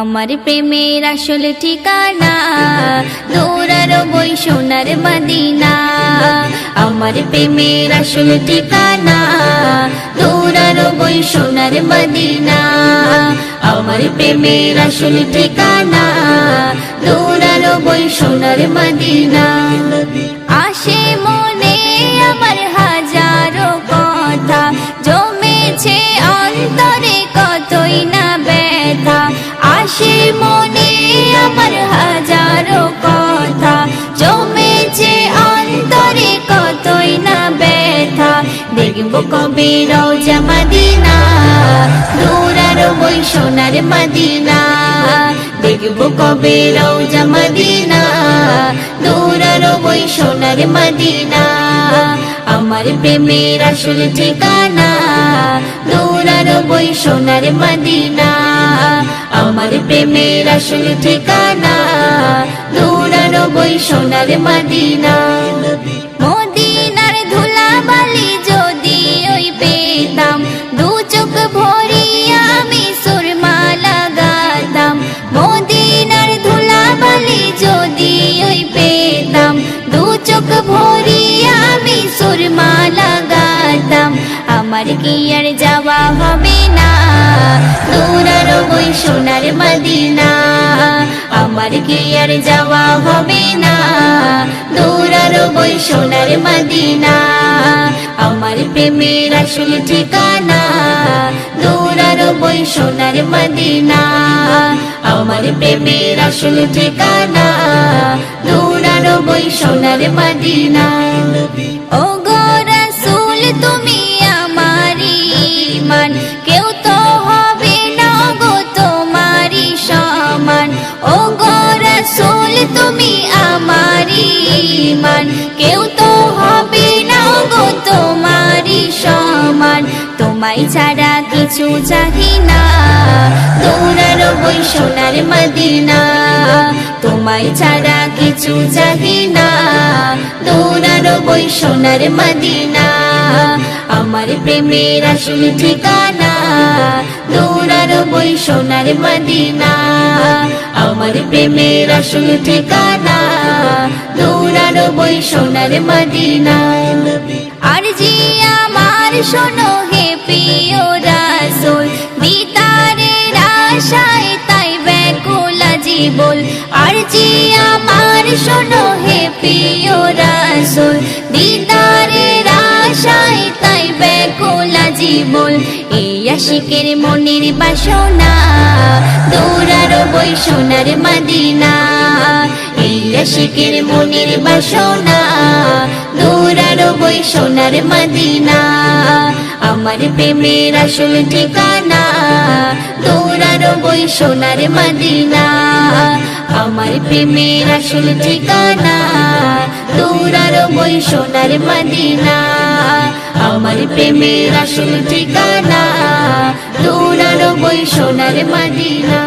আমার প্রেমের আসল ঠিকানা দৌড়ার বই সোনার মদিনা। আমার প্রেমের আসল ঠিকানা দৌড়ার বই সোনার মদিনা। আমার প্রেমের আসল ঠিকানা দৌড়ার বই সোনার মদিনা। আসে মনে আমার হাজারো কথা, জমেছে দেখব কবে রোজা মদিনা? দূরার বই সোনার মদিনা। দেখব কবে রোজা মদিনা? দূরার বই সোনার মদিনা। আমার প্রেমের আসল ঠিকানা দূরার বই সোনার মদিনা। আমার প্রেমের আসল ঠিকানা দূরার বই সোনার মদিনা। আমার কি আর যাওয়া হবে না। দূরার বই সোনার মদিনা, আমার কি আর যাওয়া হবে না? দূরার বই সোনার মদিনা, আমার প্রেমের আসল ঠিকানা। দূরার বই সোনার মদিনা, আমার প্রেমের আসল ঠিকানা। দূরার বই সোনার মদিনা ছাড়া কিছু চাহি না। দৌড়ার বই সোনার মদিনা। তোমায় ছাড়া কিছু চাহি না। দৌড়ার বই সোনার মদিনা। আমার প্রেমের আসল ঠিকানা। দৌড়ার বই সোনার মদিনা। আমার প্রেমের আসল ঠিকানা। দৌড়ার বই সোনার মদিনা। আর জি আমার শোনো জীবল আর জি আমার শোনো হে প্রিয় রাসূল, দিদারের আশায় তাই ব্যাকুলা জীবল এই আশিকের মনের বাসনা দৌড়ার বই সোনার মদিনা। এই আশিকের মনের বাসনা দৌড়ার বই সোনার মদিনা। আমার প্রেমের আসল ঠিকানা বই সোনার মদিনা। আমার প্রেমের আসল ঠিকানা, দৌড়ার ওই সোনার মদিনা। আমার প্রেমের আসল ঠিকানা, দৌড়ার ওই সোনার মদিনা।